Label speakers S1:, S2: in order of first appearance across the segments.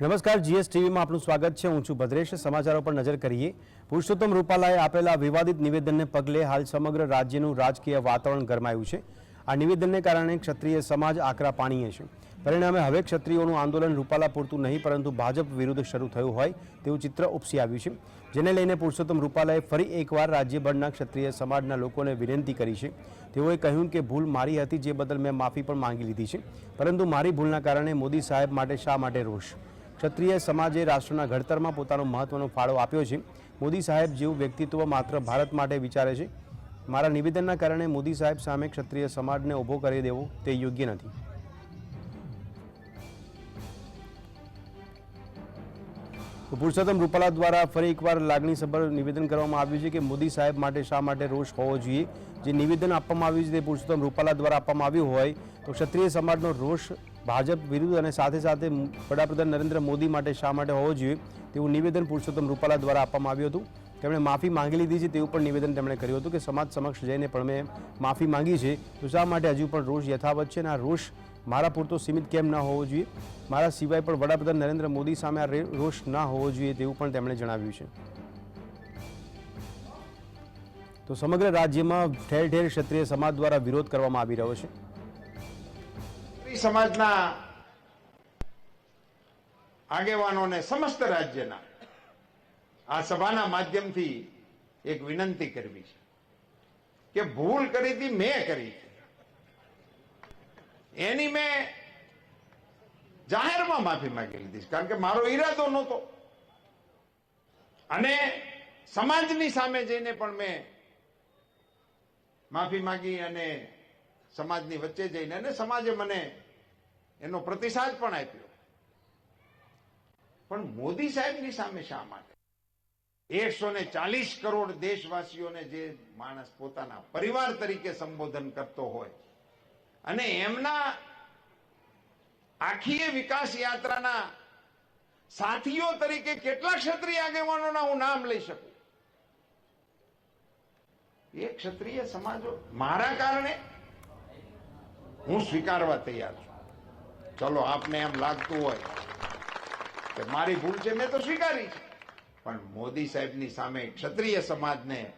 S1: નમસ્કાર, જીએસ ટીવીમાં આપનું સ્વાગત છે. હું છું ભદ્રેશ. સમાચારો પર નજર કરીએ. પુરુષોત્તમ રૂપાલાએ આપેલા વિવાદિત નિવેદનને પગલે હાલ સમગ્ર રાજ્યનું રાજકીય વાતાવરણ ગરમાયું છે. આ નિવેદનને કારણે ક્ષત્રિય સમાજ આકરા પાણીએ છે. પરિણામે હવે ક્ષત્રિયોનું આંદોલન રૂપાલા પૂરતું નહીં, પરંતુ ભાજપ વિરુદ્ધ શરૂ થયું હોય તેવું ચિત્ર ઉપસી આવ્યું છે. જેને લઈને પુરુષોત્તમ રૂપાલાએ ફરી એકવાર રાજ્યભરના ક્ષત્રિય સમાજના લોકોને વિનંતી કરી છે. તેઓએ કહ્યું કે ભૂલ મારી હતી, જે બદલ મેં માફી પણ માંગી લીધી છે. પરંતુ મારી ભૂલના કારણે મોદી સાહેબ માટે શા માટે રોષ? ક્ષત્રિય સમાજે રાષ્ટ્રના ઘડતરમાં પોતાનો મહત્વનો ફાળો આપ્યો છે. મોદી સાહેબ જેવું વ્યક્તિત્વ માત્ર ભારત માટે વિચારે છે. મારા નિવેદનના કારણે મોદી સાહેબ સામે ક્ષત્રિય સમાજને ઊભો કરી દેવો તે યોગ્ય નથી. પુરુષોત્તમ રૂપાલા દ્વારા ફરી એકવાર લાગણીસભર નિવેદન કરવામાં આવ્યું છે કે મોદી સાહેબ માટે શા માટે રોષ હોવો જોઈએ? જે નિવેદન આપવામાં આવ્યું છે તે પુરુષોત્તમ રૂપાલા દ્વારા આપવામાં આવ્યું હોય તો ક્ષત્રિય સમાજનો રોષ ભાજપ વિરુદ્ધ અને સાથે સાથે વડાપ્રધાન નરેન્દ્ર મોદી માટે શા માટે હોવો જોઈએ તેવું નિવેદન પુરુષોત્તમ રૂપાલા દ્વારા આપવામાં આવ્યું હતું. તેમણે માફી માંગી લીધી છે તેવું પણ નિવેદન તેમણે કર્યું હતું કે સમાજ સમક્ષ જઈને પણ મેં માફી માંગી છે. તો શા માટે હજુ પણ રોષ યથાવત છે અને આ રોષ મારા પૂરતો સીમિત કેમ ન હોવો જોઈએ? મારા સિવાય પણ વડાપ્રધાન નરેન્દ્ર મોદી સામે આ રોષ ના હોવો જોઈએ તેવું પણ તેમણે જણાવ્યું છે. તો સમગ્ર રાજ્યમાં ઠેર ઠેર ક્ષત્રિય સમાજ દ્વારા વિરોધ કરવામાં આવી રહ્યો છે.
S2: સમાજના આગેવાનોને સમસ્ત રાજ્યના આ સભાના માધ્યમથી એક વિનંતી કરવી છે કે ભૂલ કરી હતી, મેં કરી એની મેં જાહેરમાં માફી માંગી લીધી કારણ કે મારો ઈરાદો નહોતો. અને સમાજની સામે જઈને પણ મેં માફી માંગી અને સમાજની વચ્ચે જઈને અને સમાજે મને એનો પ્રતિસાદ પણ આપ્યો. પણ મોદી સાહેબની સામે શા માટે? એકસો ને ચાલીસ કરોડ દેશવાસીઓને જે માણસ પોતાના પરિવાર તરીકે સંબોધન કરતો હોય અને એમના આખી વિકાસ યાત્રાના સાથીઓ તરીકે કેટલા ક્ષત્રિય આગેવાનોના હું નામ લઈ શકું? એ ક્ષત્રિય સમાજો મારા કારણે હું સ્વીકારવા તૈયાર છું. ચલો, આપને એમ લાગતું હોય કે મારી ભૂલ છે, મેં તો સ્વીકારી છે. પણ મોદી સાહેબની સામે ક્ષત્રિય સમાજને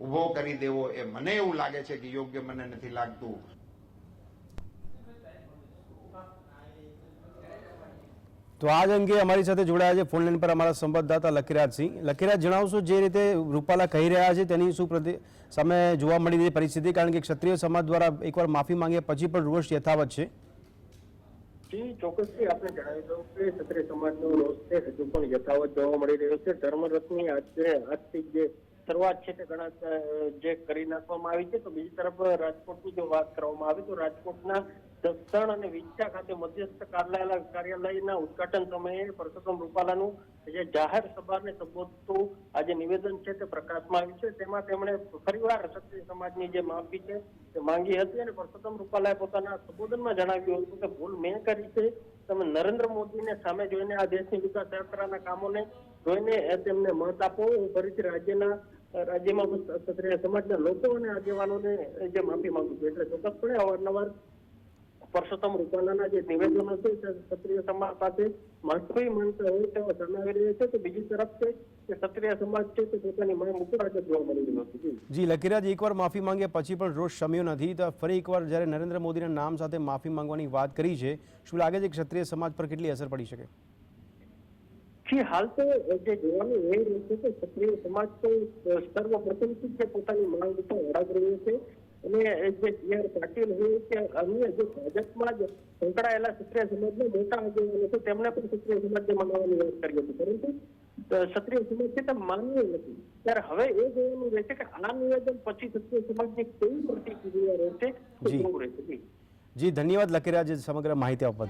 S2: ઊભો કરી દેવો એ મને એવું લાગે છે કે યોગ્ય મને નથી લાગતું.
S1: તો આજ અંગે અમારી સાથે જોડાયા છે ફોનલાઈન પર અમારા સંવાદદાતા લખીરાજસિંહ લખીરાજ, જણાવશો જે રીતે રૂપાલા કહી રહ્યા છે તેની શું પ્રતિ, સામે જોવા મળી રહી પરિસ્થિતિ? કારણ કે ક્ષત્રિય સમાજ દ્વારા એકવાર માફી માંગ્યા પછી પણ રોષ યથાવત છે.
S3: ચોક્કસથી આપણે જણાવી દઉં કે ક્ષત્રિય સમાજનો રોષ છે, હજુ પણ યથાવત જોવા મળી રહ્યો છે. ધર્મરથની આજે, આજથી જે શરૂઆત છે તે ઘણા જે કરી નાખવામાં આવી છે, તો બીજી તરફ રાજકોટની જો વાત કરવામાં આવે તો રાજકોટના દક્ષણ અને વિચ્છા ખાતે મધ્યસ્થ કાર્યાલય, કાર્યાલયના ઉદઘાટન સમયે પરસોત્તમ રૂપાલાનું જે જાહેર સભાને સંબોધતું આ જે નિવેદન છે તે પ્રકાશમાં આવ્યું છે. તેમાં તેમણે ફરીવાર ક્ષત્રિય સમાજની જે માફી છે તે માંગી હતી અને પરસોત્તમ રૂપાલાએ પોતાના સંબોધનમાં જણાવ્યું હતું કે ભૂલ મેં કરી છે. તમે નરેન્દ્ર મોદીને સામે જોઈને આ દેશની વિકાસ યાત્રાના કામોને જોઈને તેમને મત આપો. હું ફરીથી રાજ્યના રાજ્યમાં ક્ષત્રિય સમાજના લોકો અને આગેવાનોને જે માફી માંગુ છું. એટલે ચોક્કસપણે અવારનવાર પરસોત્તમ રૂપાલાના જે નિવેદનો છે તે ક્ષત્રિય સમાજ પાસે મહત્વી માંગતા હોય તેવા જણાવી રહ્યા છે. તો બીજી તરફ છે કે ક્ષત્રિય સમાજ છે પોતાની માંગ ઉપર આજે
S1: માફી માંગ્યા પછી પણ રોષ શમ્યો નથી. ફરી એકવાર જ્યારે નરેન્દ્ર મોદીના નામ સાથે માફી માંગવાની વાત કરી છે, શું લાગે છે કે ક્ષત્રિય સમાજ પર કેટલી અસર પડી શકે?
S3: જી હાલ તો જે જોવાનું એ રહ્યું છે કે ક્ષત્રિય સમાજ તો સર્વપ્રથમથી જ પોતાની માંગ ઉપર અડગ રહ્યો છે. અને જે સી આર પાટીલ હોય કે અન્ય જે ભાજપમાં જ સંકળાયેલા ક્ષત્રિય સમાજના મોટા આગેવાનો છે તેમણે પણ ક્ષત્રિય સમાજને મનાવવાની વાત કરી હતી. પરંતુ ક્ષત્રિય સમાજ છે તે માન્યું નથી. ત્યારે હવે એ જોવાનું રહેશે કે આ નિવેદન પછી ક્ષત્રિય સમાજની કેવી પ્રતિક્રિયા રહેશે તે
S1: જી.
S3: જોવું રહેશે. જી.
S1: જી ધન્યવાદ લખીરાજ સમગ્ર માહિતી આપવા